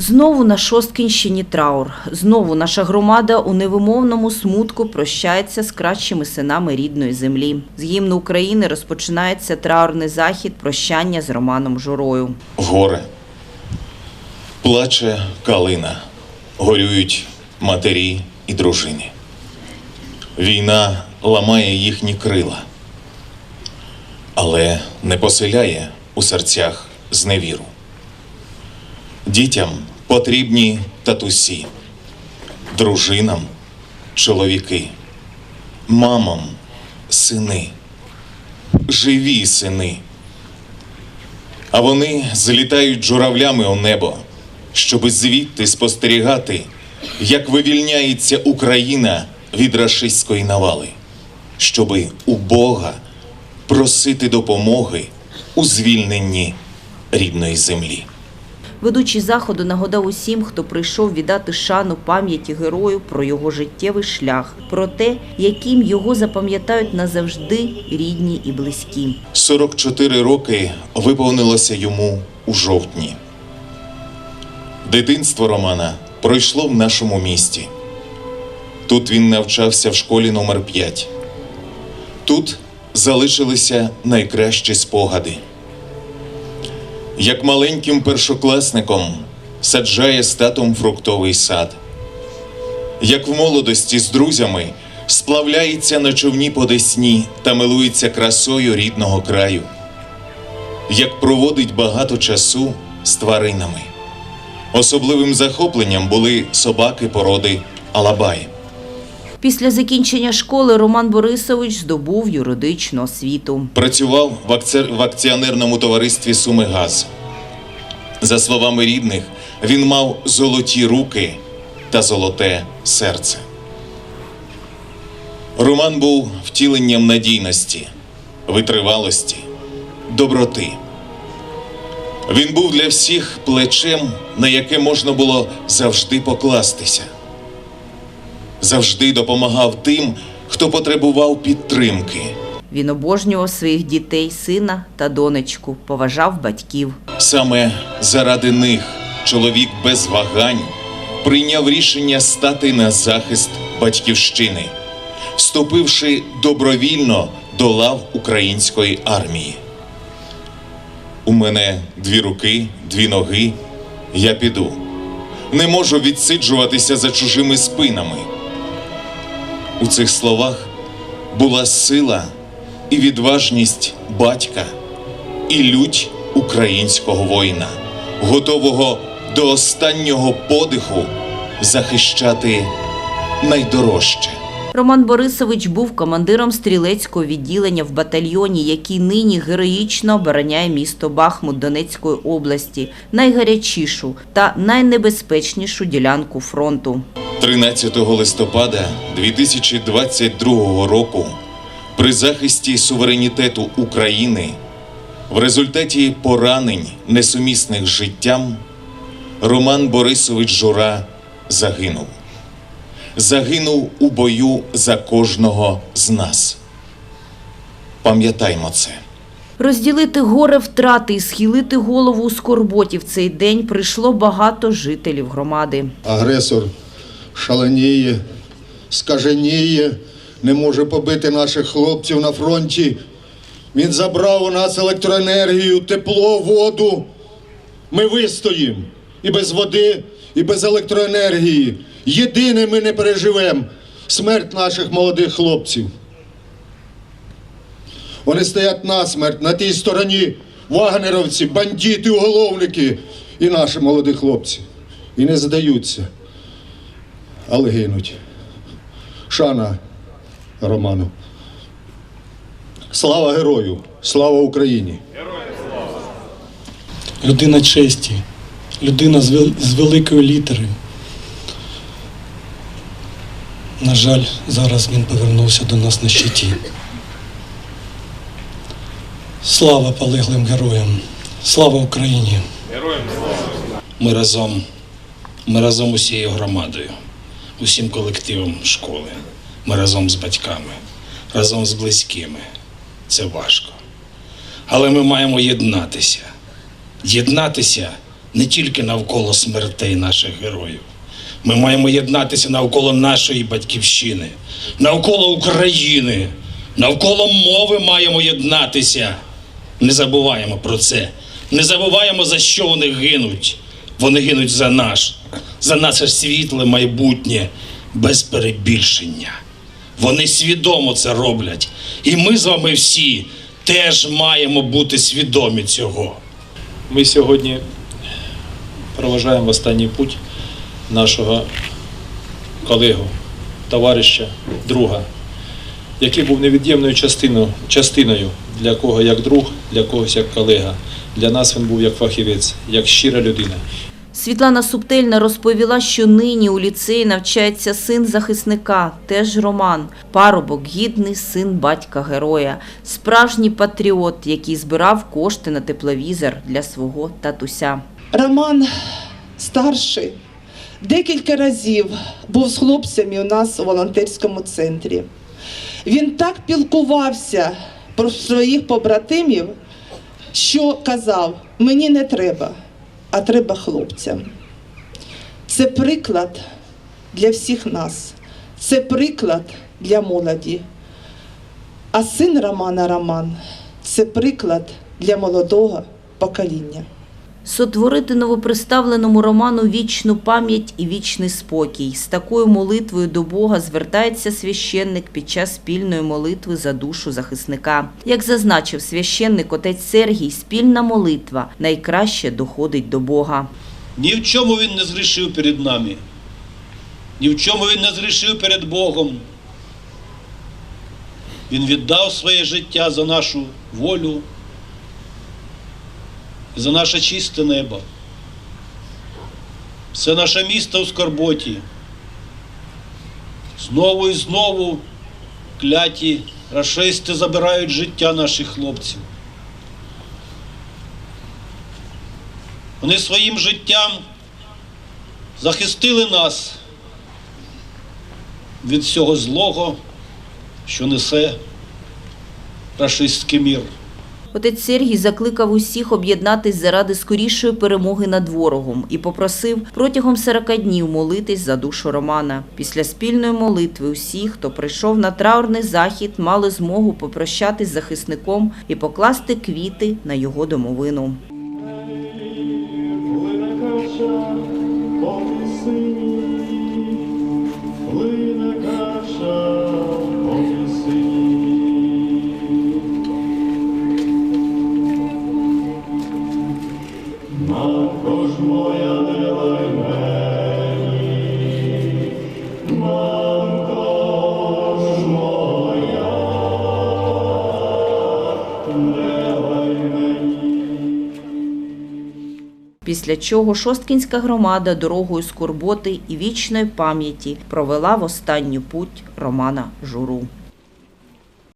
Знову на Шосткінщині траур. Знову наша громада у невимовному смутку прощається з кращими синами рідної землі. З гімну України розпочинається траурний захід прощання з Романом Журою. горе. Плаче калина, горюють матері і дружини. Війна ламає їхні крила, але не поселяє у серцях зневіру. Дітям потрібні татусі, дружинам чоловіки, мамам сини, живі сини. А вони злітають журавлями у небо, щоби звідти спостерігати, як вивільняється Україна від рашистської навали, щоби у Бога просити допомоги у звільненні рідної землі. Ведучий заходу нагадав усім, хто прийшов віддати шану пам'яті герою про його життєвий шлях, про те, яким його запам'ятають назавжди рідні і близькі. 44 роки виповнилося йому у жовтні. Дитинство Романа пройшло в нашому місті. Тут він навчався в школі номер 5 Тут залишилися найкращі спогади. Як маленьким першокласником саджає з татом фруктовий сад. Як в молодості з друзями сплавляється на човні по Десні та милується красою рідного краю, як проводить багато часу з тваринами. Особливим захопленням були собаки породи Алабай. Після закінчення школи Роман Борисович здобув юридичну освіту. Працював в, акціонерному товаристві Сумигаз. За словами рідних, він мав золоті руки та золоте серце. Роман був втіленням надійності, витривалості, доброти. Він був для всіх плечем, на яке можна було завжди покластися. Завжди допомагав тим, хто потребував підтримки. Він обожнював своїх дітей, сина та донечку, поважав батьків. Саме заради них чоловік без вагань прийняв рішення стати на захист батьківщини, вступивши добровільно до лав української армії. У мене дві руки, дві ноги. Я піду. Не можу відсиджуватися за чужими спинами. У цих словах була сила і відважність батька і лють українського воїна, готового до останнього подиху захищати найдорожче. Роман Борисович був командиром стрілецького відділення в батальйоні, який нині героїчно обороняє місто Бахмут Донецької області, найгарячішу та найнебезпечнішу ділянку фронту. 13 листопада 2022 року при захисті суверенітету України в результаті поранень, несумісних життям, Роман Борисович Жура загинув. Загинув у бою за кожного з нас. Пам'ятаймо це. Розділити горе втрати і схилити голову у скорботі в цей день прийшло багато жителів громади. Агресор шаленіє, скаженіє, не може побити наших хлопців на фронті. Він забрав у нас електроенергію, тепло, воду. Ми вистоїмо і без води, і без електроенергії. Єдине ми не переживемо смерть наших молодих хлопців. Вони стоять насмерть на тій стороні вагнеровці, бандити, уголовники і наші молоді хлопці. І не здаються, але гинуть. Шана Роману. Слава герою! Слава Україні! людина честі, людина з великої літери. На жаль, зараз він повернувся до нас на щиті. Слава полеглим героям! Слава Україні! Ми разом, ми разом усією громадою, усім колективом школи. Ми разом з батьками, разом з близькими. Це важко. Але ми маємо єднатися. Єднатися не тільки навколо смертей наших героїв. Ми маємо єднатися навколо нашої батьківщини, навколо України, навколо мови маємо єднатися. Не забуваємо про це. Не забуваємо, за що вони гинуть. Вони гинуть за наш, за наше світле майбутнє без перебільшення. Вони свідомо це роблять. І ми з вами всі теж маємо бути свідомі цього. Ми сьогодні проважаємо останній путь нашого колегу, товариша, друга, який був невід'ємною частиною, частиною для кого як друг, для когось як колега. Для нас він був як фахівець, як щира людина. Світлана Субтельна розповіла, що нині у ліцеї навчається син захисника, теж Роман, парубок, гідний син батька героя, справжній патріот, який збирав кошти на тепловізор для свого татуся. Роман старший декілька разів був з хлопцями у нас у волонтерському центрі. Він так пілкувався про своїх побратимів, що казав: мені не треба, а треба хлопцям. Це приклад для всіх нас, це приклад для молоді. А син Романа Роман це приклад для молодого покоління. Сотворити новоприставленому роману вічну пам'ять і вічний спокій. З такою молитвою до Бога звертається священник під час спільної молитви за душу захисника. Як зазначив священник отець Сергій, спільна молитва найкраще доходить до Бога. Ні в чому він не згрішив перед нами, ні в чому він не згрішив перед Богом. Він віддав своє життя за нашу волю за наше чисте небо. Все наше місто в скорботі. Знову і знову кляті рашисти забирають життя наших хлопців. Вони своїм життям захистили нас від всього злого, що несе рашистський мір. Отець Сергій закликав усіх об'єднатись заради скорішої перемоги над ворогом і попросив протягом 40 днів молитись за душу Романа. Після спільної молитви усі, хто прийшов на траурний захід, мали змогу попрощатись з захисником і покласти квіти на його домовину. Після чого Шосткінська громада дорогою скорботи і вічної пам'яті провела в останню путь Романа Журу.